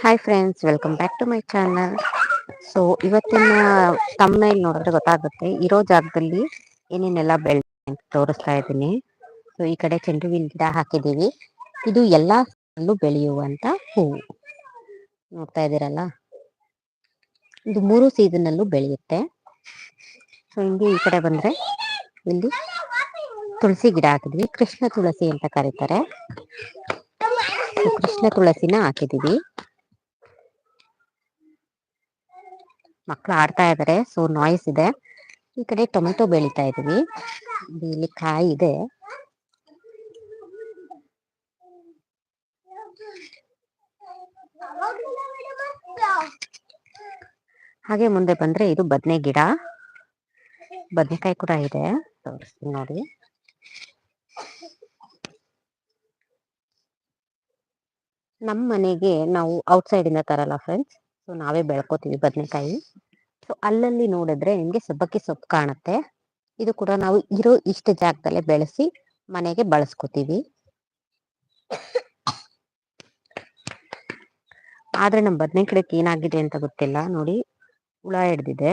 Hi friends welcome back to my channel so ಇವತ್ತಿನ ತಮ್ಮನೇಲಿ ನೋಡಿದ್ರೆ ಗೊತ್ತಾಗುತ್ತೆ. ಇರೋ ಜಾಗದಲ್ಲಿ ಏನೇನೆಲ್ಲ ಬೆಳೆ ತೋರಿಸ್ತಾ ಇದ್ದೀನಿ. ಸೊ ಈ ಕಡೆ ಚೆಂಡು ಹೂವಿನ ಗಿಡ ಹಾಕಿದ್ದೀವಿ. ಇದು ಎಲ್ಲ ಬೆಳೆಯುವಂತ ಹೂವು ನೋಡ್ತಾ ಇದ್ದೀರಲ್ಲ? ಇದು ಮೂರು ಸೀಸನ್ ಅಲ್ಲೂ ಬೆಳೆಯುತ್ತೆ. ಸೊ ಹಿಂಗೆ ಈ ಕಡೆ ಬಂದ್ರೆ ಇಲ್ಲಿ ತುಳಸಿ ಗಿಡ ಹಾಕಿದ್ವಿ ಕೃಷ್ಣ ತುಳಸಿ ಅಂತ ಕರೀತಾರೆ. ಕೃಷ್ಣ ತುಳಸಿನ ಹಾಕಿದೀವಿ ಮಕ್ಕಳು ಆಡ್ತಾ ಇದಾರೆ ಸೊ ನಾಯ್ಸ್ ಇದೆ. ಈ ಕಡೆ ಟೊಮೆಟೊ ಬೆಳಿತಾ ಇದೀವಿ ಇದು ಇಲ್ಲಿ ಕಾಯಿ ಇದೆ. ಹಾಗೆ ಮುಂದೆ ಬಂದ್ರೆ ಇದು ಬದನೆ ಗಿಡ. ಬದನೆಕಾಯಿ ಕೂಡ ಇದೆ. ತೋರಿಸ್ತೀನಿ ನೋಡಿ. ನಮ್ಮ ಮನೆಗೆ ನಾವು ಔಟ್ಸೈಡ್ ಇಂದ ತರಲ್ಲ ಫ್ರೆಂಡ್ಸ್ ಸೊ ನಾವೇ ಬೆಳ್ಕೋತೀವಿ ಬದನೆಕಾಯಿ. ಸೊ ಅಲ್ಲಲ್ಲಿ ನೋಡಿದ್ರೆ ನಿಮ್ಗೆ ಸಬ್ಬಕ್ಕಿ ಸೊಪ್ಪು ಕಾಣುತ್ತೆ. ಇದು ಕೂಡ ನಾವು ಇರೋ ಇಷ್ಟ ಜಾಗದಲ್ಲೇ ಬೆಳೆಸಿ ಮನೆಗೆ ಬಳಸ್ಕೋತೀವಿ. ಆದ್ರೆ ನಮ್ಮ ಬದನೆ ಗಿಡಕ್ಕೆ ಏನಾಗಿದೆ ಅಂತ ಗೊತ್ತಿಲ್ಲ. ನೋಡಿ, ಹುಳ ಹಿಡ್ದಿದೆ.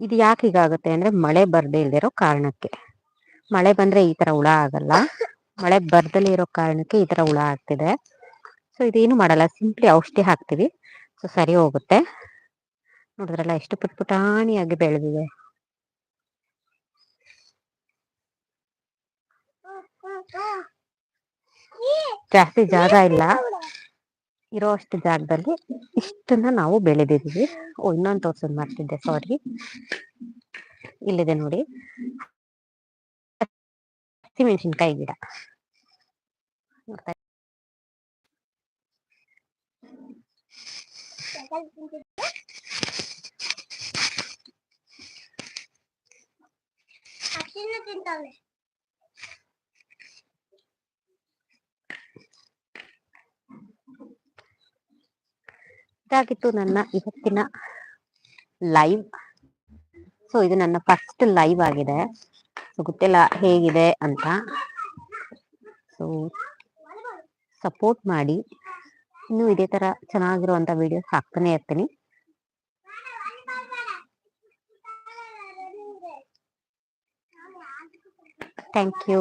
ಇದು ಯಾಕೆ ಹೀಗಾಗುತ್ತೆ ಅಂದ್ರೆ ಮಳೆ ಬರ್ದೇ ಇಲ್ದಿರೋ ಕಾರಣಕ್ಕೆ. ಮಳೆ ಬಂದ್ರೆ ಈ ತರ ಹುಳ ಆಗಲ್ಲ. ಮಳೆ ಬರ್ದಲೇ ಇರೋ ಕಾರಣಕ್ಕೆ ಈ ತರ ಹುಳ ಆಗ್ತಿದೆ. ಸೊ ಇದೇನು ಮಾಡಲ್ಲ. ಸಿಂಪ್ಲಿ ಔಷಧಿ ಹಾಕ್ತಿವಿ. ಸೊ ಸರಿ ಹೋಗುತ್ತೆ. ನೋಡಿದ್ರಲ್ಲ ಎಷ್ಟು ಪುಟ್ ಪುಟಾಣಿಯಾಗಿ ಬೆಳೆದಿದೆ. ಜಾಸ್ತಿ ಜಾಗ ಇಲ್ಲ. ಇರೋ ಅಷ್ಟು ಜಾಗದಲ್ಲಿ ಇಷ್ಟನ್ನ ನಾವು ಬೆಳೆದಿದೀವಿ ಓ, ಇನ್ನೊಂದು ತೋರ್ಸೋದು ಮಾಡ್ತಿದ್ದೆ ಸಾರಿ ಇಲ್ಲಿದೆ ನೋಡಿ. ಹಸಿಮೆಣಸಿನ್ಕಾಯಿ ಗಿಡ. ನೋಡ್ತಾ ಇದಾಗಿತ್ತು ನನ್ನ ಇವತ್ತಿನ ಲೈವ್ ಸೊ ಇದು ನನ್ನ ಫಸ್ಟ್ ಲೈವ್ ಆಗಿದೆ. ಗೊತ್ತಿಲ್ಲ ಹೇಗಿದೆ ಅಂತ. ಸೊ ಸಪೋರ್ಟ್ ಮಾಡಿ. ಇನ್ನು ಇದೇ ತರ ಚೆನ್ನಾಗಿರುವಂತ ವಿಡಿಯೋಸ್ ಹಾಕ್ತಾನೆ ಇರ್ತೀನಿ ಥ್ಯಾಂಕ್ ಯು